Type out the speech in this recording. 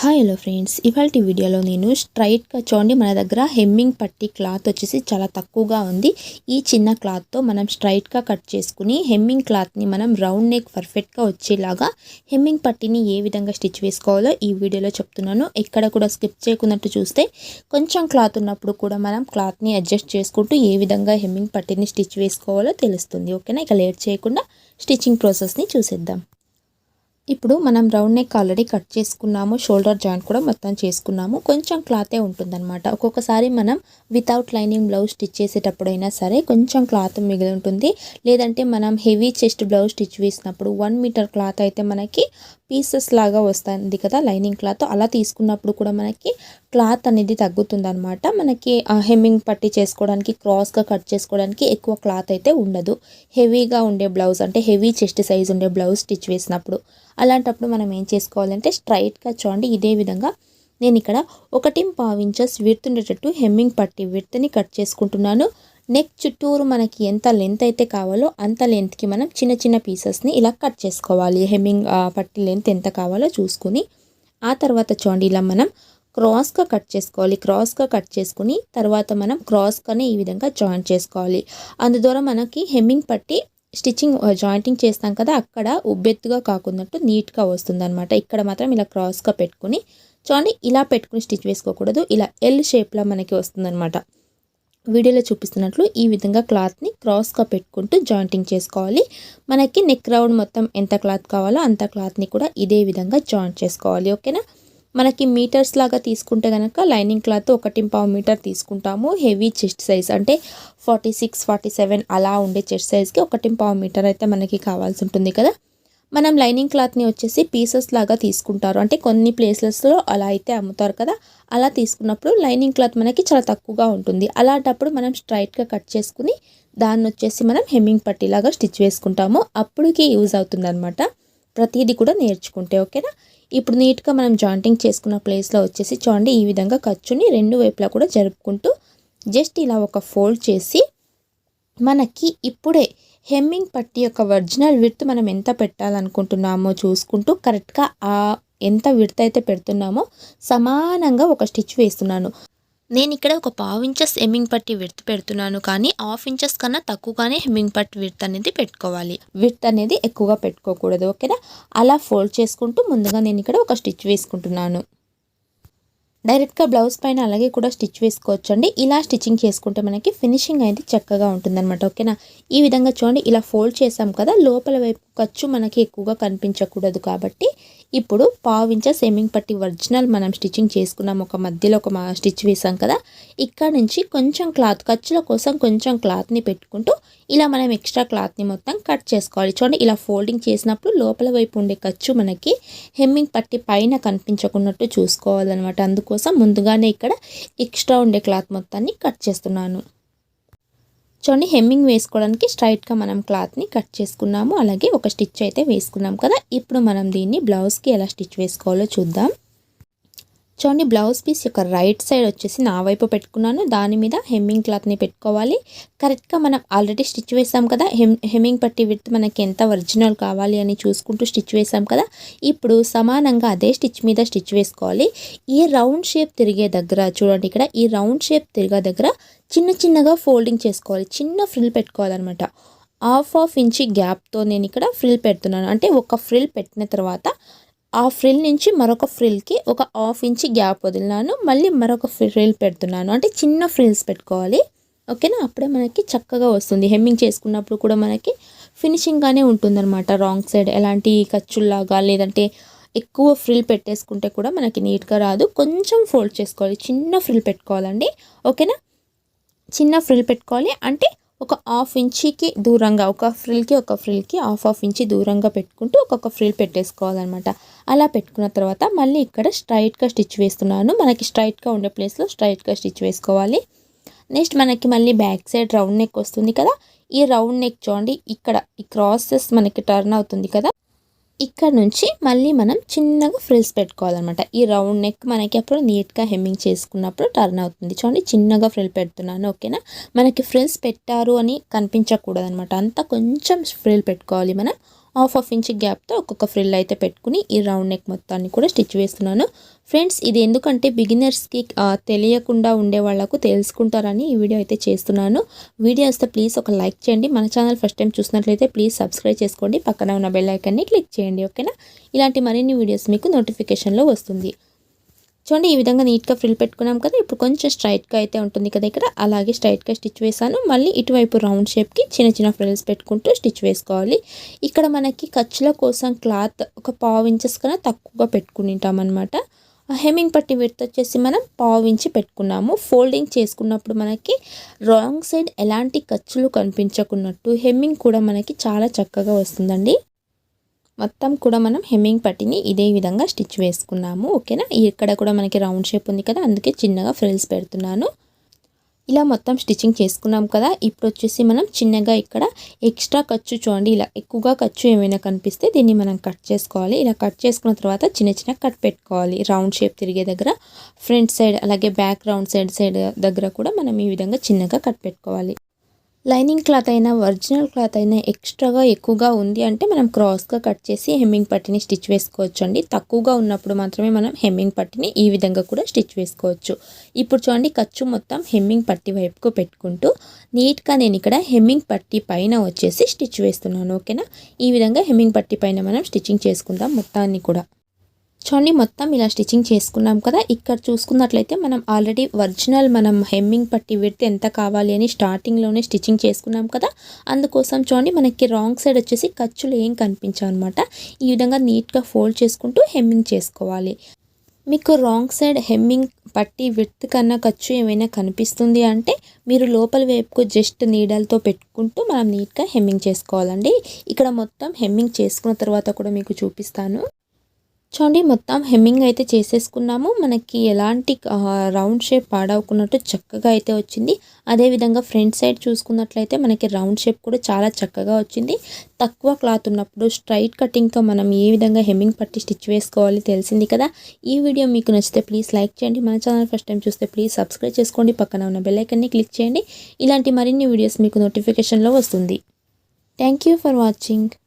Hi hello friends ఇవాళ వీడియోలో నేను స్ట్రైట్గా చూడండి మన దగ్గర హెమ్మింగ్ పట్టి క్లాత్ వచ్చేసి చాలా తక్కువగా ఉంది. ఈ చిన్న క్లాత్తో మనం స్ట్రైట్గా కట్ చేసుకుని హెమ్మింగ్ క్లాత్ని మనం రౌండ్ నెక్ పర్ఫెక్ట్గా వచ్చేలాగా హెమ్మింగ్ పట్టిని ఏ విధంగా స్టిచ్ వేసుకోవాలో ఈ వీడియోలో చెప్తున్నాను. ఎక్కడ కూడా స్కిప్ చేయకున్నట్టు చూస్తే కొంచెం క్లాత్ ఉన్నప్పుడు కూడా మనం క్లాత్ని అడ్జస్ట్ చేసుకుంటూ ఏ విధంగా హెమ్మింగ్ పట్టిని స్టిచ్ వేసుకోవాలో తెలుస్తుంది. ఓకేనా? ఇక లేట్ చేయకుండా స్టిచ్చింగ్ ప్రాసెస్ని చూసేద్దాం. ఇప్పుడు మనం రౌండ్ నెక్ ఆల్రెడీ కట్ చేసుకున్నాము షోల్డర్ జాయింట్ కూడా మొత్తం చేసుకున్నాము. కొంచెం క్లాతే ఉంటుందన్నమాట. ఒక్కొక్కసారి మనం వితౌట్ లైనింగ్ బ్లౌజ్ స్టిచ్ చేసేటప్పుడైనా సరే కొంచెం క్లాత్ మిగిలి ఉంటుంది. లేదంటే మనం హెవీ చెస్ట్ బ్లౌజ్ స్టిచ్ వేసినప్పుడు వన్ మీటర్ క్లాత్ అయితే మనకి పీసెస్ లాగా వస్తుంది కదా లైనింగ్ క్లాత్ అలా తీసుకున్నప్పుడు కూడా మనకి క్లాత్ అనేది తగ్గుతుంది అనమాట మనకి హెమ్మింగ్ పట్టి చేసుకోవడానికి క్రాస్గా కట్ చేసుకోవడానికి ఎక్కువ క్లాత్ అయితే ఉండదు. హెవీగా ఉండే బ్లౌజ్ అంటే హెవీ చెస్ట్ సైజ్ ఉండే బ్లౌజ్ స్టిచ్ వేసినప్పుడు. అలాంటప్పుడు మనం ఏం చేసుకోవాలంటే స్ట్రైట్గా చూడండి ఇదే విధంగా నేను ఇక్కడ ఒకటి పావించస్ విడుతుండేటట్టు హెమ్మింగ్ పట్టి విడతని కట్ చేసుకుంటున్నాను. నెక్ చుట్టూరు మనకి ఎంత లెంత్ అయితే కావాలో అంత లెంత్కి మనం చిన్న చిన్న పీసెస్ని ఇలా కట్ చేసుకోవాలి. హెమ్మింగ్ పట్టి లెంత్ ఎంత కావాలో చూసుకుని ఆ తర్వాత చూడండి ఇలా మనం క్రాస్గా కట్ చేసుకోవాలి. క్రాస్గా కట్ చేసుకుని తర్వాత మనం క్రాస్గానే ఈ విధంగా జాయింట్ చేసుకోవాలి. అందుద్వారా మనకి హెమ్మింగ్ పట్టి స్టిచ్చింగ్ జాయింటింగ్ చేస్తాం కదా అక్కడ ఉబ్బెత్తుగా కాకున్నట్టు నీట్గా వస్తుంది అనమాట ఇక్కడ మాత్రం ఇలా క్రాస్గా పెట్టుకుని చూడండి ఇలా పెట్టుకుని స్టిచ్ వేసుకోకూడదు. ఇలా ఎల్ షేప్లో మనకి వస్తుందన్నమాట. వీడియోలో చూపిస్తున్నట్లు ఈ విధంగా క్లాత్ని క్రాస్గా పెట్టుకుంటూ జాయింటింగ్ చేసుకోవాలి. మనకి నెక్ రౌండ్ మొత్తం ఎంత క్లాత్ కావాలో అంత క్లాత్ని కూడా ఇదే విధంగా జాయింట్ చేసుకోవాలి. ఓకేనా? మనకి మీటర్స్ లాగా తీసుకుంటే కనుక లైనింగ్ క్లాత్ ఒకటి పావు మీటర్ తీసుకుంటాము. హెవీ చెస్ట్ సైజ్ అంటే ఫార్టీ సిక్స్ ఫార్టీ సెవెన్ అలా ఉండే చెస్ట్ సైజ్కి ఒకటి పావు మీటర్ అయితే మనకి కావాల్సి ఉంటుంది కదా. మనం లైనింగ్ క్లాత్ని వచ్చేసి పీసెస్ లాగా తీసుకుంటారు. అంటే కొన్ని ప్లేసెస్లో అలా అయితే అమ్ముతారు కదా. అలా తీసుకున్నప్పుడు లైనింగ్ క్లాత్ మనకి చాలా తక్కువగా ఉంటుంది. అలాంటప్పుడు మనం స్ట్రైట్గా కట్ చేసుకుని దాన్ని వచ్చేసి మనం హెమ్మింగ్ పట్టీలాగా స్టిచ్ వేసుకుంటాము. అప్పుడుకి యూజ్ అవుతుంది అనమాట ప్రతిదీ కూడా నేర్చుకుంటే ఓకేనా? ఇప్పుడు నీట్గా మనం జాయింటింగ్ చేసుకున్న ప్లేస్లో వచ్చేసి చూడండి ఈ విధంగా ఖర్చుని రెండు వైపులా కూడా జరుపుకుంటూ జస్ట్ ఇలా ఒక ఫోల్డ్ చేసి మనకి ఇప్పుడే హెమ్మింగ్ పట్టి యొక్క ఒరిజినల్ విడ్త్ మనం ఎంత పెట్టాలనుకుంటున్నామో చూసుకుంటూ కరెక్ట్గా ఆ ఎంత విడత అయితే పెడుతున్నామో సమానంగా ఒక స్టిచ్ వేస్తున్నాను. నేను ఇక్కడ ఒక పావు ఇంచెస్ హెమ్మింగ్ పట్టి విడత పెడుతున్నాను కానీ హాఫ్ ఇంచెస్ కన్నా తక్కువగానే హెమ్మింగ్ పట్టి విడత అనేది పెట్టుకోవాలి. విడత అనేది ఎక్కువగా పెట్టుకోకూడదు ఓకేనా? అలా ఫోల్డ్ చేసుకుంటూ ముందుగా నేను ఇక్కడ ఒక స్టిచ్ వేసుకుంటున్నాను. డైరెక్ట్గా బ్లౌజ్ పైన అలాగే కూడా స్టిచ్ వేసుకోవచ్చు అండి ఇలా స్టిచ్చింగ్ చేసుకుంటే మనకి ఫినిషింగ్ అయితే చక్కగా ఉంటుందన్నమాట. ఓకేనా? ఈ విధంగా చూడండి ఇలా ఫోల్డ్ చేసాం కదా లోపల వైపు ఖర్చు మనకి ఎక్కువగా కనిపించకూడదు కాబట్టి ఇప్పుడు పావు ఇంచ సెమింగ్ పట్టి ఒరిజినల్ మనం స్టిచ్చింగ్ చేసుకున్నాం. ఒక మధ్యలో ఒక స్టిచ్ వేసాం కదా ఇక్కడ నుంచి కొంచెం క్లాత్ ఖర్చుల కోసం కొంచెం క్లాత్ని పెట్టుకుంటూ ఇలా మనం ఎక్స్ట్రా క్లాత్ని మొత్తం కట్ చేసుకోవాలి. చూడండి ఇలా ఫోల్డింగ్ చేసినప్పుడు లోపల వైపు ఉండే ఖర్చు మనకి హెమ్మింగ్ పట్టి పైన కనిపించకున్నట్టు చూసుకోవాలన్నమాట. కోసం ముందుగానే ఇక్కడ ఎక్స్ట్రా ఉండే క్లాత్ మొత్తాన్ని కట్ చేస్తున్నాను. చూడండి హెమ్మింగ్ వేసుకోవడానికి స్ట్రైట్గా మనం క్లాత్ని కట్ చేసుకున్నాము. అలాగే ఒక స్టిచ్ అయితే వేసుకున్నాం కదా. ఇప్పుడు మనం దీన్ని బ్లౌజ్కి ఎలా స్టిచ్ వేసుకోవాలో చూద్దాం. చూడండి బ్లౌజ్ పీస్ యొక్క రైట్ సైడ్ వచ్చేసి నా వైపు పెట్టుకున్నాను. దాని మీద హెమ్మింగ్ క్లాత్ని పెట్టుకోవాలి. కరెక్ట్గా మనం ఆల్రెడీ స్టిచ్ వేసాం కదా. హెమ్ హెమ్మింగ్ పట్టి విత్ మనకి ఎంత ఒరిజినల్ కావాలి అని చూసుకుంటూ స్టిచ్ వేసాం కదా. ఇప్పుడు సమానంగా అదే స్టిచ్ మీద స్టిచ్ వేసుకోవాలి. ఈ రౌండ్ షేప్ తిరిగే దగ్గర చూడండి ఇక్కడ ఈ రౌండ్ షేప్ తిరిగే దగ్గర చిన్న చిన్నగా ఫోల్డింగ్ చేసుకోవాలి. చిన్న ఫ్రిల్ పెట్టుకోవాలన్నమాట. హాఫ్ హాఫ్ ఇంచి గ్యాప్తో నేను ఇక్కడ ఫ్రిల్ పెడుతున్నాను. అంటే ఒక ఫ్రిల్ పెట్టిన తర్వాత ఆ ఫ్రిల్ నుంచి మరొక ఫ్రిల్కి ఒక హాఫ్ ఇంచ్ గ్యాప్ వదిలినాను. మళ్ళీ మరొక ఫ్రిల్ పెడుతున్నాను. అంటే చిన్న ఫ్రిల్స్ పెట్టుకోవాలి. ఓకేనా? అప్పుడే మనకి చక్కగా వస్తుంది. హెమ్మింగ్ చేసుకున్నప్పుడు కూడా మనకి ఫినిషింగ్గానే ఉంటుందన్నమాట. రాంగ్ సైడ్ ఎలాంటి ఖర్చుల్లాగా లేదంటే ఎక్కువ ఫ్రిల్ పెట్టేసుకుంటే కూడా మనకి నీట్గా రాదు. కొంచెం ఫోల్డ్ చేసుకోవాలి. చిన్న ఫ్రిల్ పెట్టుకోవాలండి. ఓకేనా? చిన్న ఫ్రిల్ పెట్టుకోవాలి. అంటే ఒక హాఫ్ ఇంచీకి దూరంగా ఒక ఫ్రిల్కి ఒక ఫ్రిల్కి హాఫ్ హాఫ్ ఇంచి దూరంగా పెట్టుకుంటూ ఒక్కొక్క ఫ్రిల్ పెట్టేసుకోవాలన్నమాట. అలా పెట్టుకున్న తర్వాత మళ్ళీ ఇక్కడ స్ట్రైట్గా స్టిచ్ వేస్తున్నాను. మనకి స్ట్రైట్గా ఉండే ప్లేస్లో స్ట్రైట్గా స్టిచ్ వేసుకోవాలి. నెక్స్ట్ మనకి మళ్ళీ బ్యాక్ సైడ్ రౌండ్ నెక్ వస్తుంది కదా. ఈ రౌండ్ నెక్ చూడండి ఇక్కడ ఈ క్రాసెస్ మనకి టర్న్ అవుతుంది కదా. ఇక్కడ నుంచి మళ్ళీ మనం చిన్నగా ఫ్రిల్స్ పెట్టుకోవాలన్నమాట. ఈ రౌండ్ నెక్ మనకి అప్పుడు నీట్గా హెమ్మింగ్ చేసుకున్నప్పుడు టర్న్ అవుతుంది. చూడండి చిన్నగా ఫ్రిల్ పెడుతున్నాను ఓకేనా? మనకి ఫ్రిల్స్ పెట్టారు అని కనిపించకూడదు అనమాట అంతా కొంచెం ఫ్రిల్ పెట్టుకోవాలి మనం. హాఫ్ హాఫ్ ఇంచ్ గ్యాప్తో ఒక్కొక్క ఫ్రిల్ అయితే పెట్టుకుని ఈ రౌండ్ నెక్ మొత్తాన్ని కూడా స్టిచ్ వేస్తున్నాను. ఫ్రెండ్స్ ఇది ఎందుకంటే బిగినర్స్కి తెలియకుండా ఉండే వాళ్ళకు తెలుసుకుంటారని ఈ వీడియో అయితే చేస్తున్నాను. వీడియో వస్తే ప్లీజ్ ఒక లైక్ చేయండి. మన ఛానల్ ఫస్ట్ టైం చూసినట్లయితే ప్లీజ్ సబ్స్క్రైబ్ చేసుకోండి. పక్కన ఉన్న బెల్ ఐకాన్ని క్లిక్ చేయండి ఓకేనా? ఇలాంటి మరిన్ని వీడియోస్ మీకు నోటిఫికేషన్లో వస్తుంది. చూడండి ఈ విధంగా నీట్గా ఫ్రిల్ పెట్టుకున్నాం కదా ఇప్పుడు కొంచెం స్ట్రైట్గా అయితే ఉంటుంది కదా ఇక్కడ. అలాగే స్ట్రైట్గా స్టిచ్ వేసాను మళ్ళీ ఇటువైపు రౌండ్ షేప్కి చిన్న చిన్న ఫ్రిల్స్ పెట్టుకుంటూ స్టిచ్ వేసుకోవాలి. ఇక్కడ మనకి ఖర్చుల కోసం క్లాత్ ఒక పావు ఇంచెస్ కన్నా తక్కువగా పెట్టుకుని అనమాట హెమ్మింగ్ పట్టి విడత వచ్చేసి మనం పావు ఇంచి పెట్టుకున్నాము. ఫోల్డింగ్ చేసుకున్నప్పుడు మనకి రాంగ్ సైడ్ ఎలాంటి ఖర్చులు కనిపించకున్నట్టు హెమ్మింగ్ కూడా మనకి చాలా చక్కగా వస్తుందండి. మొత్తం కూడా మనం హెమ్మింగ్ పట్టిని ఇదే విధంగా స్టిచ్ వేసుకున్నాము ఓకేనా? ఇక్కడ కూడా మనకి రౌండ్ షేప్ ఉంది కదా అందుకే చిన్నగా ఫ్రిల్స్ పెడుతున్నాను. ఇలా మొత్తం స్టిచ్చింగ్ చేసుకున్నాం కదా ఇప్పుడు వచ్చేసి మనం చిన్నగా ఇక్కడ ఎక్స్ట్రా ఖర్చు చూడండి ఇలా ఎక్కువగా ఖర్చు ఏమైనా కనిపిస్తే దీన్ని మనం కట్ చేసుకోవాలి. ఇలా కట్ చేసుకున్న తర్వాత చిన్న చిన్న కట్ పెట్టుకోవాలి. రౌండ్ షేప్ తిరిగే దగ్గర ఫ్రంట్ సైడ్ అలాగే బ్యాక్ రౌండ్ సైడ్ సైడ్ దగ్గర కూడా మనం ఈ విధంగా చిన్నగా కట్ పెట్టుకోవాలి. లైనింగ్ క్లాత్ అయినా ఒరిజినల్ క్లాత్ అయినా ఎక్స్ట్రాగా ఎక్కువగా ఉంది అంటే మనం క్రాస్గా కట్ చేసి హెమ్మింగ్ పట్టిని స్టిచ్ వేసుకోవచ్చు అండి. తక్కువగా ఉన్నప్పుడు మాత్రమే మనం హెమ్మింగ్ పట్టిని ఈ విధంగా కూడా స్టిచ్ వేసుకోవచ్చు. ఇప్పుడు చూడండి ఖర్చు మొత్తం హెమ్మింగ్ పట్టి వైపుకు పెట్టుకుంటూ నీట్గా నేను ఇక్కడ హెమ్మింగ్ పట్టి పైన వచ్చేసి స్టిచ్ వేస్తున్నాను ఓకేనా? ఈ విధంగా హెమ్మింగ్ పట్టి పైన మనం స్టిచ్చింగ్ చేసుకుందాం మొత్తాన్ని కూడా. చూడండి మొత్తం ఇలా స్టిచ్చింగ్ చేసుకున్నాం కదా. ఇక్కడ చూసుకున్నట్లయితే మనం ఆల్రెడీ ఒరిజినల్ మనం హెమ్మింగ్ పట్టి విడితే ఎంత కావాలి అని స్టార్టింగ్లోనే స్టిచ్చింగ్ చేసుకున్నాం కదా. అందుకోసం చూడండి మనకి రాంగ్ సైడ్ వచ్చేసి ఖర్చులు ఏం కనిపించావు అనమాట ఈ విధంగా నీట్గా ఫోల్డ్ చేసుకుంటూ హెమ్మింగ్ చేసుకోవాలి. మీకు రాంగ్ సైడ్ హెమ్మింగ్ పట్టి విత్ కన్నా ఖర్చు ఏమైనా కనిపిస్తుంది అంటే మీరు లోపల వైపుకు జస్ట్ నీడలతో పెట్టుకుంటూ మనం నీట్గా హెమ్మింగ్ చేసుకోవాలండి. ఇక్కడ మొత్తం హెమ్మింగ్ చేసుకున్న తర్వాత కూడా మీకు చూపిస్తాను. చూడండి మొత్తం హెమ్మింగ్ అయితే చేసేసుకున్నాము. మనకి ఎలాంటి రౌండ్ షేప్ పాడవుకున్నట్టు చక్కగా అయితే వచ్చింది. అదేవిధంగా ఫ్రంట్ సైడ్ చూసుకున్నట్లయితే మనకి రౌండ్ షేప్ కూడా చాలా చక్కగా వచ్చింది. తక్కువ క్లాత్ ఉన్నప్పుడు స్ట్రైట్ కటింగ్తో మనం ఏ విధంగా హెమ్మింగ్ పట్టి స్టిచ్ వేసుకోవాలి తెలిసింది కదా. ఈ వీడియో మీకు నచ్చితే ప్లీజ్ లైక్ చేయండి. మన ఛానల్ ఫస్ట్ టైం చూస్తే ప్లీజ్ సబ్స్క్రైబ్ చేసుకోండి. పక్కన ఉన్న బెల్లైకన్ని క్లిక్ చేయండి. ఇలాంటి మరిన్ని వీడియోస్ మీకు నోటిఫికేషన్లో వస్తుంది. Thank for watching.